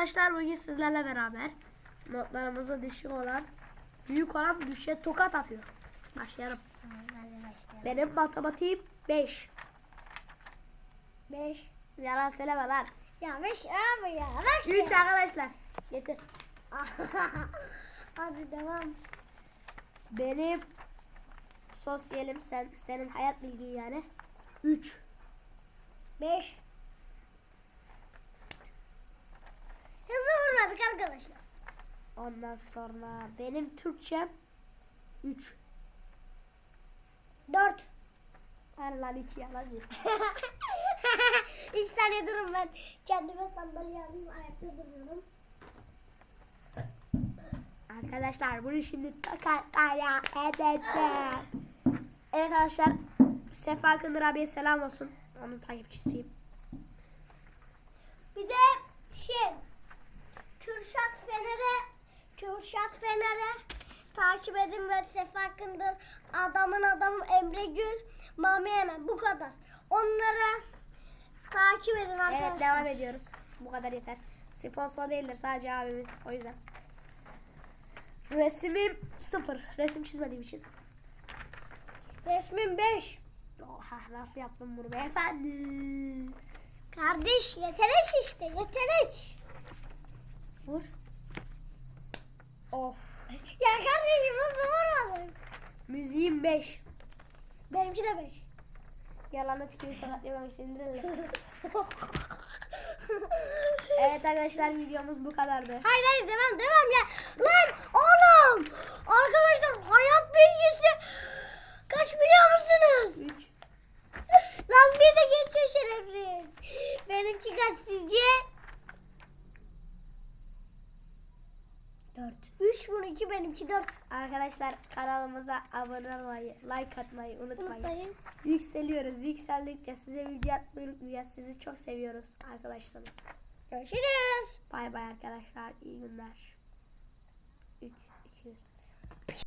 arkadaşlar bugün sizlerle beraber notlarımızı düşük olan büyük olan düşe tokat atıyor. Başlayalım. Benim matematiğim 5. 5. Yalan söyleme lan. Ya 5 abi ya. Bak 3 arkadaşlar. Getir. Hadi devam. Benim sosyalim sen senin hayat bilgin yani 3. 5. Ondan sonra benim Türkçem 3. 4. Her lan 2 yalan diyor. İlk saniye durun ben kendime sandalye alayım ayakta duruyorum. Arkadaşlar bunu şimdi tokatlara edeceğim. Evet arkadaşlar Sefa Kındır abiye selam olsun. Onun takipçisiyim. Bir de şey takip edin ve Sefa Kındır adamın adamı Emre Gül Mami Hemen bu kadar. Onlara takip edin arkadaşlar. Evet devam ediyoruz. Bu kadar yeter. Sponsor değildir sadece abimiz. O yüzden. Resimim sıfır. Resim çizmediğim için. Resmin 5. Oha nasıl yaptım bunu beyefendi? Kardeş yetenek işte yetenek. Vur. 5. Benimki de 5. Yalanla tikimi için. evet arkadaşlar videomuz bu kadardı. Hayır hayır devam devam ya. Lan oğlum. Arkadaşlar hayat bilgisi kaç biliyor musunuz? 3. Lan bir de geçiyor şerefsiz. Benimki kaç sizce? 4. 3 bununki benimki 4. Arkadaşlar kanalımıza abone olmayı, like atmayı unutmayın. Unutmayın. Yükseliyoruz. Yükseldikçe size video atmayı unutmayacağız. Sizi çok seviyoruz arkadaşlarız. Görüşürüz. Bay bay arkadaşlar. İyi günler. 3, 2,